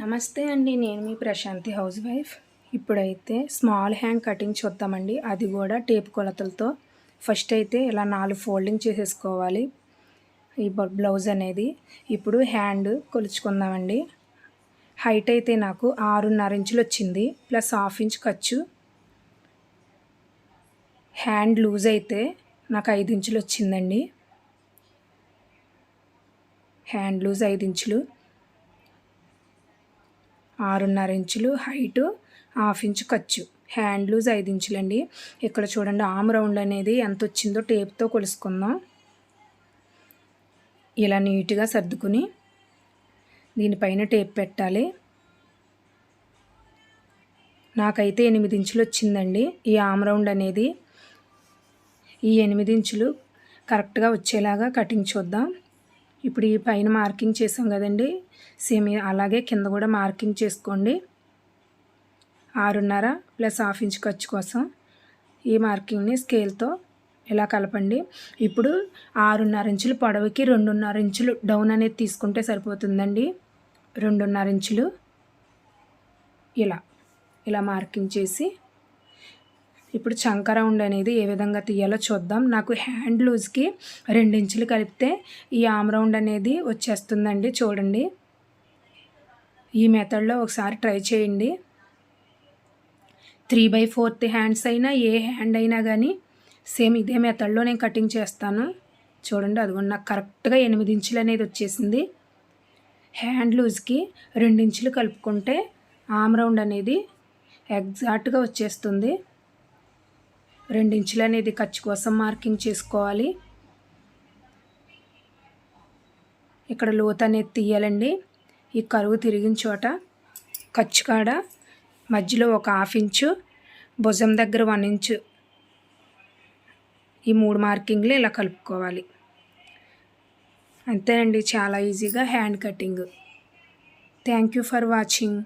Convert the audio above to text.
నమస్తే అండి నేను మీ ప్రశాంతి హౌస్ వైఫ్. ఇప్పుడైతే స్మాల్ హ్యాండ్ కటింగ్ చూద్దామండి. అది కూడా టేప్ కొలతలతో. ఫస్ట్ అయితే ఇలా నాలుగు ఫోల్డింగ్ చేసేసుకోవాలి. ఈ బ్లౌజ్ అనేది. ఇప్పుడు హ్యాండ్ కొలుచుకుందామండి. హైట్ అయితే నాకు ఆరున్నర ఇంచులు వచ్చింది. ప్లస్ హాఫ్ ఇంచ్ ఖర్చు. హ్యాండ్ లూజ్ అయితే నాకు ఐదు ఇంచులు వచ్చిందండి. హ్యాండ్ లూజ్ ఐదు ఇంచులు. ఆరున్నర ఇంచులు హైటు హాఫ్ ఇంచు ఖర్చు. హ్యాండ్ లూజ్ ఐదు ఇంచులండి. ఇక్కడ చూడండి ఆమ్ రౌండ్ అనేది ఎంత వచ్చిందో టేప్తో కొలుసుకుందాం. ఇలా నీట్గా సర్దుకుని దీనిపైన టేప్ పెట్టాలి. నాకైతే ఎనిమిది ఇంచులు వచ్చిందండి. ఈ ఆమ్ రౌండ్ అనేది ఈ ఎనిమిది ఇంచులు కరెక్ట్గా వచ్చేలాగా కటింగ్ చూద్దాం. ఇప్పుడు ఈ పైన మార్కింగ్ చేసాం కదండి. సేమ్ అలాగే కింద కూడా మార్కింగ్ చేసుకోండి. ఆరున్నర ప్లస్ హాఫ్ ఇంచ్ ఖర్చు కోసం ఈ మార్కింగ్ని స్కేల్తో ఇలా కలపండి. ఇప్పుడు ఆరున్నర ఇంచులు పొడవుకి రెండున్నర ఇంచులు డౌన్ అనేది తీసుకుంటే సరిపోతుందండి. రెండున్నర ఇంచులు ఇలా ఇలా మార్కింగ్ చేసి ఇప్పుడు చంక రౌండ్ అనేది ఏ విధంగా తీయాలో చూద్దాం. నాకు హ్యాండ్ లూజ్కి రెండు ఇంచులు కలిపితే ఈ ఆమ్ రౌండ్ అనేది వచ్చేస్తుందండి. చూడండి. ఈ మెథడ్లో ఒకసారి ట్రై చేయండి. త్రీ బై ఫోర్త్ హ్యాండ్స్ అయినా ఏ హ్యాండ్ అయినా కానీ సేమ్ ఇదే మెథడ్లో నేను కటింగ్ చేస్తాను. చూడండి అది కూడా నాకు కరెక్ట్గా ఎనిమిది ఇంచులు అనేది వచ్చేసింది. హ్యాండ్ లూజ్కి రెండు ఇంచులు కలుపుకుంటే ఆమ్ రౌండ్ అనేది ఎగ్జాక్ట్గా వచ్చేస్తుంది. రెండించులు అనేది ఖర్చు కోసం మార్కింగ్ చేసుకోవాలి. ఇక్కడ లోత అనేది తీయాలండి. ఈ కరువు తిరిగిన చోట ఖర్చు కాడ మధ్యలో ఒక హాఫ్ ఇంచు భుజం దగ్గర వన్ ఇంచు ఈ మూడు మార్కింగ్లు ఇలా కలుపుకోవాలి. అంతేనండి చాలా ఈజీగా hand cutting. Thank you for watching.